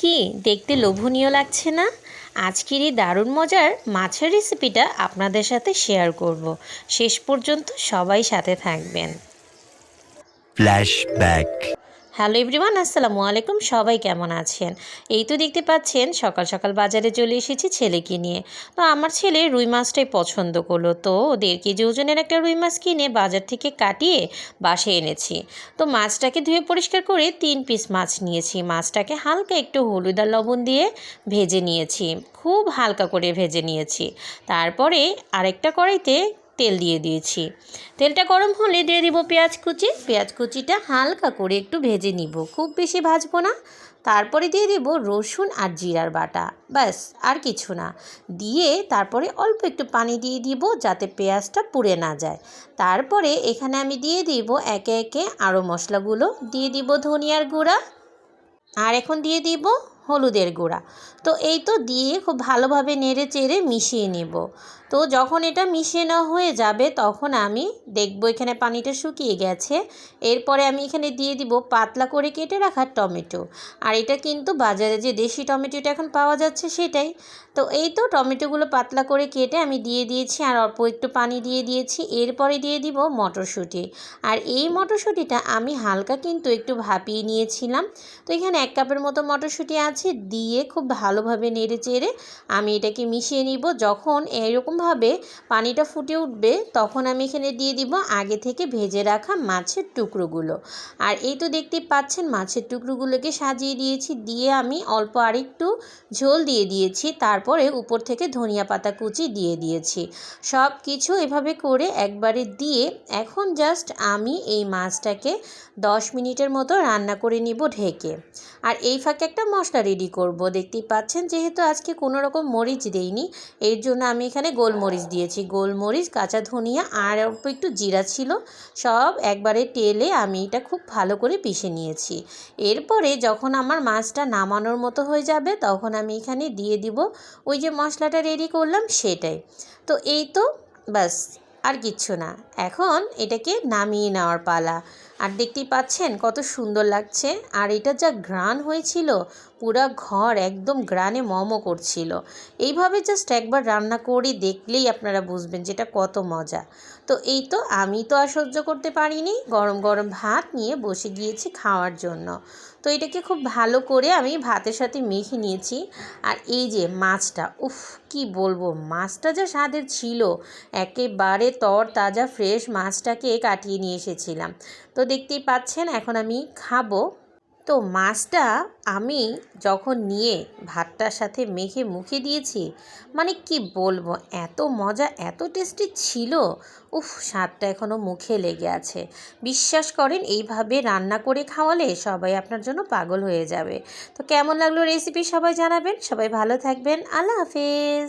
কি? দেখতে লোভনীয় লাগছে না? আজকের এই দারুণ মজার মাছের রেসিপিটা আপনাদের সাথে শেয়ার করব। শেষ পর্যন্ত সবাই সাথে থাকবেন। ফ্ল্যাশব্যাক হ্যালো এভরিওয়ান, আসসালামু আলাইকুম। সবাই কেমন আছেন? এই তো দেখতে পাচ্ছেন, সকাল সকাল বাজারে চলে এসেছি ছেলেকে নিয়ে। তো আমার ছেলে রুই মাছটাই পছন্দ করল। তো দেড় কেজি ওজনের একটা রুই মাছ কিনে বাজার থেকে কাটিয়ে বাসে এনেছি। তো মাছটাকে ধুয়ে পরিষ্কার করে তিন পিস মাছ নিয়েছি। মাছটাকে হালকা একটু হলুদ আর লবণ দিয়ে ভেজে নিয়েছি। খুব হালকা করে ভেজে নিয়েছি। তারপরে আরেকটা কড়াইতে তেল দিয়ে দিয়েছি। তেলটা গরম হলে দিয়ে দিব পেঁয়াজ কুচি। পেঁয়াজ কুচিটা হালকা করে একটু ভেজে নিব। খুব বেশি ভাজবো না। তারপরে দিয়ে দেব রসুন আর জিরার বাটা। ব্যাস, আর কিছু না। দিয়ে তারপরে অল্প একটু পানি দিয়ে দিব যাতে পেঁয়াজটা পুড়ে না যায়। তারপরে এখানে আমি দিয়ে দিব একে একে আরও মশলাগুলো। দিয়ে দিব ধনিয়ার গুঁড়া। আর এখন দিয়ে দিব হলুদের গুঁড়া। তো এই তো দিয়ে খুব ভালোভাবে নেড়ে চেড়ে মিশিয়ে নেব। তো যখন এটা মিশিয়ে নেওয়া হয়ে যাবে, তখন আমি দেখব এখানে পানিটা শুকিয়ে গেছে। এরপরে আমি এখানে দিয়ে দিব পাতলা করে কেটে রাখা টমেটো। আর এটা কিন্তু বাজারে যে দেশি টমেটোটা এখন পাওয়া যাচ্ছে সেটাই। তো এই তো টমেটোগুলো পাতলা করে কেটে আমি দিয়ে দিয়েছি আর অল্প একটু পানি দিয়ে দিয়েছি। এরপরে দিয়ে দিব মটরশুঁটি। আর এই মটরশুঁটিটা আমি হালকা কিন্তু একটু ভাপিয়ে নিয়েছিলাম। তো এখানে এক কাপের মতো মটরশুঁটি আছে। দিয়ে খুব ভালোভাবে নেড়ে চেড়ে আমি এটাকে মিশিয়ে নিব। যখন এরকমভাবে পানিটা ফুটে উঠবে, তখন আমি এখানে দিয়ে দিব আগে থেকে ভেজে রাখা মাছের টুকরোগুলো। আর এই তো দেখতে পাচ্ছেন, মাছের টুকরোগুলোকে সাজিয়ে দিয়েছি। দিয়ে আমি অল্প আরেকটু ঝোল দিয়ে দিয়েছি। তারপরে উপর থেকে ধনিয়া পাতা কুচি দিয়ে দিয়েছি। সব কিছু এভাবে করে একবারে দিয়ে এখন জাস্ট আমি এই মাছটাকে দশ মিনিটের মতো রান্না করে নিব ঢেকে। আর এই ফাঁকে একটা মশলা রেডি করব। দেখতেই পাচ্ছেন, যেহেতু আজকে কোনো রকম মরিচ দেইনি, এর জন্য আমি এখানে গোলমরিচ দিয়েছি। গোলমরিচ, কাঁচা ধনিয়া আর অল্প একটু জিরা ছিল, সব একবারে তেলে আমি এটা খুব ভালো করে পিষে নিয়েছি। এরপরে যখন আমার মাছটা নামানোর মতো হয়ে যাবে, তখন আমি এখানে দিয়ে দিব, ওই যে মশলাটা রেডি করলাম সেটাই। তো এই তো, ব্যাস। আর কিচ্ছু না। এখন এটাকে নামিয়ে নেওয়ার পালা। আর দেখতেই পাচ্ছেন কত সুন্দর লাগছে। আর এটা যা ঘ্রাণ হয়েছিল, পুরা ঘর একদম গ্রানে মমো করছিল। এইভাবে জাস্ট একবার রান্না করে দেখলেই আপনারা বুঝবেন যেটা কত মজা। তো এই তো আমি তো আর সহ্য করতে পারিনি, গরম গরম ভাত নিয়ে বসে গিয়েছি খাওয়ার জন্য। তো এটাকে খুব ভালো করে আমি ভাতের সাথে মেখে নিয়েছি। আর এই যে মাছটা, উফ, কি বলব, মাছটা যা স্বাদের ছিল, একেবারে তর তাজা ফ্রেশ মাছটাকে কাটিয়ে নিয়ে এসেছিলাম। তো দেখতেই পাচ্ছেন, এখন আমি খাব। তো মাছটা আমি যখন নিয়ে ভাতটার সাথে মেখে মুখে দিয়েছি মানে কি বলব, এত মজা, এত টেস্টি ছিল। উফ, স্বাদটা এখনও মুখে লেগে আছে। বিশ্বাস করেন, এইভাবে রান্না করে খাওয়ালে সবাই আপনার জন্য পাগল হয়ে যাবে। তো কেমন লাগল রেসিপি সবাই জানাবেন। সবাই ভালো থাকবেন। আল্লাহ হাফেজ।